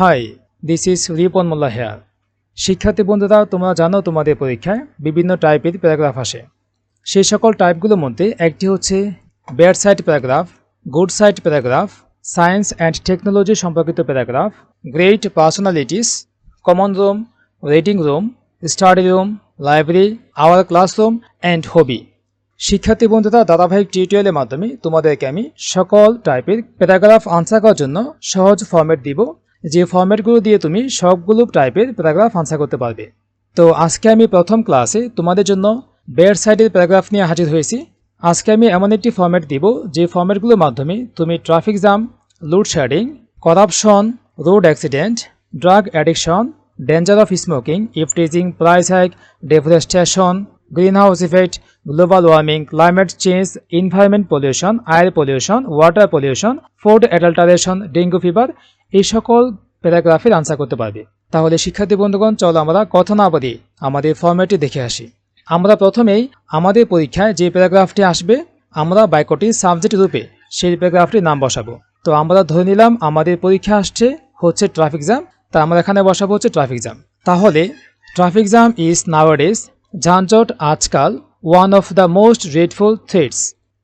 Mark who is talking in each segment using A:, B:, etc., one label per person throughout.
A: Hi this is Ripon Molla here শিক্ষার্থী বন্ধুরা, তোমরা জানো তোমাদের পরীক্ষায় বিভিন্ন টাইপের প্যারাগ্রাফ আসে। সেই সকল টাইপগুলোর মধ্যে একটি হচ্ছে bad side paragraph good side paragraph science and technology সম্পর্কিত paragraph great personalities common room reading room study room library hour classroom and hobby শিক্ষার্থী বন্ধুরা, ধারাবাহিক টিউটোরিয়ালের মাধ্যমে তোমাদেরকে আমি সকল টাইপের প্যারাগ্রাফ আনসার করার জন্য সহজ ফর্মেট দিব। যে ফর্মেটগুলো দিয়ে তুমি সবগুলো টাইপের প্যারাগ্রাফ আনসার করতে পারবে। তো আজকে আমি প্রথম ক্লাসে তোমাদের জন্য বেড সাইডের প্যারাগ্রাফ নিয়ে হাজির হয়েছি। আজকে আমি এমন একটি ফর্মেট দিব, যে ফর্মেটগুলোর মাধ্যমে তুমি traffic jam loadshedding corruption road accident drug addiction danger of smoking eve teasing price hike deforestation greenhouse effect, global warming, climate change, environment pollution air pollution, water pollution, food adulteration, dengue fever, এই সকল প্যারাগ্রাফের answer করতে পারবে। তাহলে শিক্ষার্থী বন্ধুগণ, চলো আমরা কথা না বাদি আমাদের ফর্ম্যাটটি দেখে আসি। আমরা প্রথমেই আমাদের পরীক্ষায় যে প্যারাগ্রাফটি আসবে, আমরা বাক্যটির সাবজেক্ট রূপে সেই প্যারাগ্রাফটির নাম বসাবো। তো আমরা ধরে নিলাম আমাদের পরীক্ষা আসছে হচ্ছে ট্রাফিক জ্যাম তা আমরা এখানে বসাবো হচ্ছে ট্রাফিক জ্যাম তাহলে ট্রাফিক জ্যাম ইজ নাওয়াডেজ যানজট আজকাল one of the most dreadful threats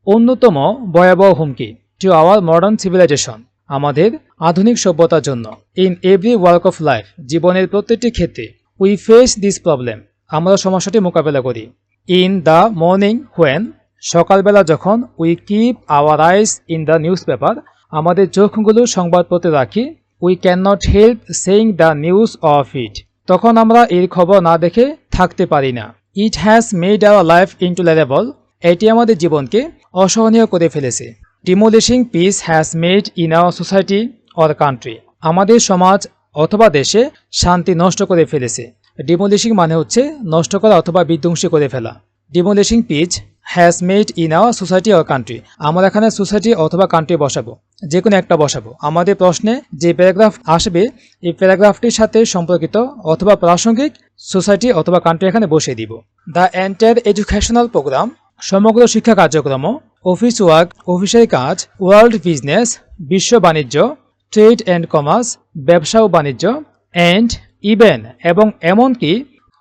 A: অন্যতম ভয়াবহ হুমকি টু আওয়ার মডার্ন সিভিলাইজেশন আমাদের আধুনিক সভ্যতার জন্য। In every work of life জীবনের প্রত্যেকটি ক্ষেত্রে উই ফেস দিস প্রবলেম আমরা সমস্যাটি মোকাবেলা করি। ইন দ্য মর্নিং হোয়েন সকালবেলা যখন we keep our eyes in the newspaper আমাদের চোখগুলো সংবাদপত্রে রাখি we can not help saying the news of it তখন আমরা এর খবর না দেখে থাকতে পারি না। It has made our life intolerable এটি আমাদের জীবনকে অসহনীয় করে ফেলেছে। Demolishing peace has made in our society or country আমাদের সমাজ অথবা দেশে শান্তি নষ্ট করে ফেলেছে। ডিমোলিশিং মানে হচ্ছে নষ্ট করা অথবা বিধ্বংসী করে ফেলা। Demolishing peace has made in our society or country আমরা এখানে সোসাইটি অথবা কান্ট্রি বসাবো যে কোনো একটা বসাবো। আমাদের প্রশ্নে যে প্যারাগ্রাফ আসবে, এই প্যারাগ্রাফটির সাথে সম্পর্কিত অথবা প্রাসঙ্গিক সোসাইটি অথবা কান্ট্রি এখানে বসিয়ে দিব। দ্য এন্টায়ার এডুকেশনাল প্রোগ্রাম সমগ্র শিক্ষা কার্যক্রম অফিস ওয়ার্ক অফিসের কাজ ওয়ার্ল্ড বিজনেস বিশ্ব বাণিজ্য ট্রেড অ্যান্ড কমার্স ব্যবসা ও বাণিজ্য অ্যান্ড ইভেন এবং এমনকি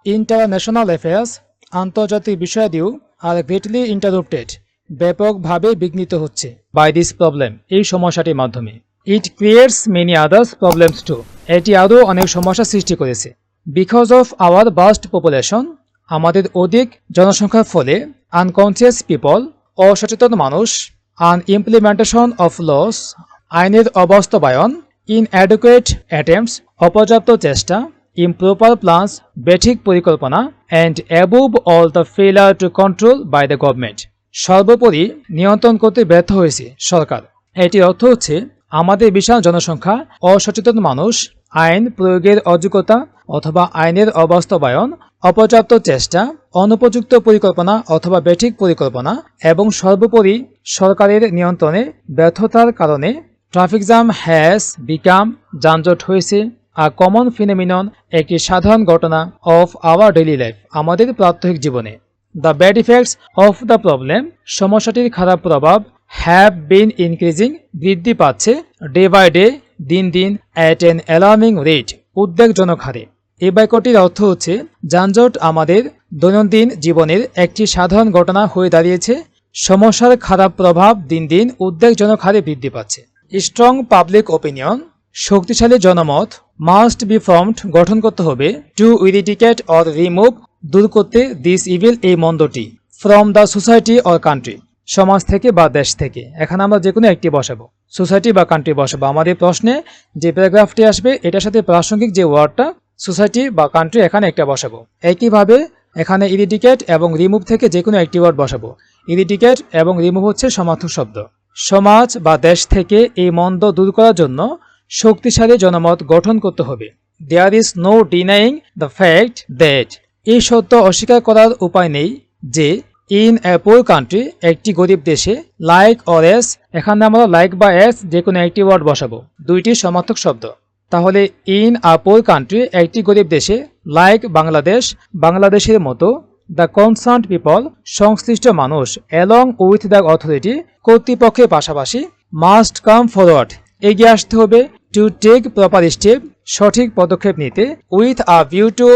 A: ইন্টারন্যাশনাল অ্যাফেয়ার্স আন্তর্জাতিক বিষয়াদিও আর গ্রেটলি ইন্টারপ্টেড ব্যাপকভাবে বিঘ্নিত হচ্ছে বাই দিস প্রবলেম এই সমস্যাটির মাধ্যমে। It creates many others problems too এটি আরও অনেক সমস্যা সৃষ্টি করেছে। Because of our vast population আমাদের অধিক জনসংখ্যার ফলে আনকনসিয়াস পিপল অসচেতন মানুষ আন ইমপ্লিমেন্টেশন অফ লস আইনের অবাস্তবায়ন ইন অ্যাডুকুয়েট অ্যাটেম্পস অপর্যাপ্ত চেষ্টা ইমপ্রপার প্লান্স বেঠিক পরিকল্পনা and above all the failure to control by the government সর্বোপরি নিয়ন্ত্রণ করতে ব্যর্থ হয়েছে সরকার। এটির অর্থ হচ্ছে আমাদের বিশাল জনসংখ্যা, অসচেতন মানুষ, আইন প্রয়োগের অযোগ্যতা অথবা আইনের অবাস্তবায়ন, অপর্যাপ্ত চেষ্টা, অনুপযুক্ত পরিকল্পনা অথবা বেঠিক পরিকল্পনা এবং সর্বোপরি সরকারের নিয়ন্ত্রণে ব্যর্থতার কারণে ট্রাফিক জ্যাম, হ্যাস, বিকাম, যানজট হয়েছে আ কমন ফিনোমিনন একটি সাধারণ ঘটনা অফ আওয়ার ডেইলি লাইফ আমাদের প্রাত্যহিক জীবনে। The bad effects of the problem সমস্যাটির খারাপ প্রভাব হ্যাভ বিন ইনক্রিজিং বৃদ্ধি পাচ্ছে ডে বাই ডে দিন দিন অ্যাট এন অ্যালার্মিং রেট উদ্বেগজনক হারে। এ বাক্যটির অর্থ হচ্ছে, যানজট আমাদের দৈনন্দিন জীবনের একটি সাধারণ ঘটনা হয়ে দাঁড়িয়েছে, সমস্যার খারাপ প্রভাব দিন দিন উদ্বেগজনক হারে বৃদ্ধি পাচ্ছে। স্ট্রং পাবলিক ওপিনিয়ন শক্তিশালী জনমত মাস্ট বি ফর্মড গঠন করতে হবে টু ইরিডিকেট অর রিমুভ দূর করতে দিস ইভিল এই মন্দটি from the society or country সমাজ থেকে বা দেশ থেকে। এখানে আমরা যে কোনো একটি বসাবো। সোসাইটি বা কান্ট্রি বসাবো। আমাদের প্রশ্নে যে প্যারাগ্রাফটি আসবে, এটার সাথে প্রাসঙ্গিক যে ওয়ার্ডটা সোসাইটি বা কান্ট্রি এখানে একটা বসাবো। একইভাবে এখানে ইরিডিকেট এবং রিমুভ থেকে যে কোনো একটি ওয়ার্ড বসাবো। ইরিডিকেট এবং রিমুভ হচ্ছে সমার্থক শব্দ। সমাজ বা দেশ থেকে এই মন্দ দূর করার জন্য শক্তিশালী জনমত গঠন করতে হবে। There is no denying the fact that এই সত্য অস্বীকার করার উপায় নেই যে ইন এ পোর কান্ট্রি, একটি গরিব দেশে, লাইক অর এস, এখানে আমরা লাইক বা এস যে কোনো একটি ওয়ার্ড বসাবো, দুইটি সমার্থক শব্দ। তাহলে ইন আ পোর কান্ট্রি, একটি গরিব দেশে, লাইক বাংলাদেশ, বাংলাদেশের মতো, দ্য কনসার্ন পিপল, সংশ্লিষ্ট মানুষ, অ্যালং উইথ দ্য অথরিটি, কর্তৃপক্ষের পাশাপাশি, মাস্ট কাম ফরওয়ার্ড, এগিয়ে আসতে হবে টু টেক প্রপার স্টেপ সঠিক পদক্ষেপ নিতে with a view to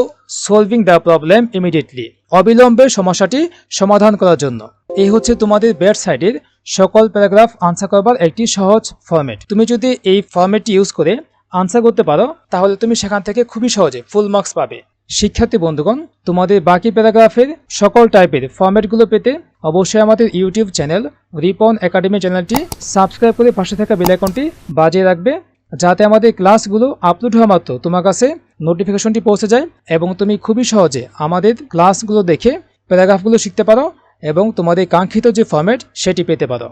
A: solving the problem immediately অবিলম্বে সমস্যাটি সমাধান করার জন্য। এই হচ্ছে তোমাদের সাইডের সকল প্যারাগ্রাফ আনসার করবার একটি সহজ ফরম্যাট তুমি যদি এই ফরম্যাটটি ইউজ করে আনসার করতে পারো, তাহলে তুমি সেখান থেকে খুবই সহজে ফুল মার্কস পাবে। শিক্ষার্থী বন্ধুগণ, তোমাদের বাকি প্যারাগ্রাফের সকল টাইপের ফরম্যাটগুলো পেতে অবশ্যই আমাদের ইউটিউব চ্যানেল রিপন একাডেমি চ্যানেলটি সাবস্ক্রাইব করে পাশে থাকা বেল আইকনটি বাজিয়ে রাখবে। যাতে আমাদের ক্লাসগুলো আপলোড হওয়া মাত্র। তোমার কাছে নোটিফিকেশনটি পৌঁছে যায় এবং তুমি খুবই সহজে আমাদের ক্লাসগুলো দেখে প্যারাগ্রাফগুলো শিখতে পারো এবং তোমাদের কাঙ্ক্ষিত যে ফর্ম্যাট সেটি পেতে পারো।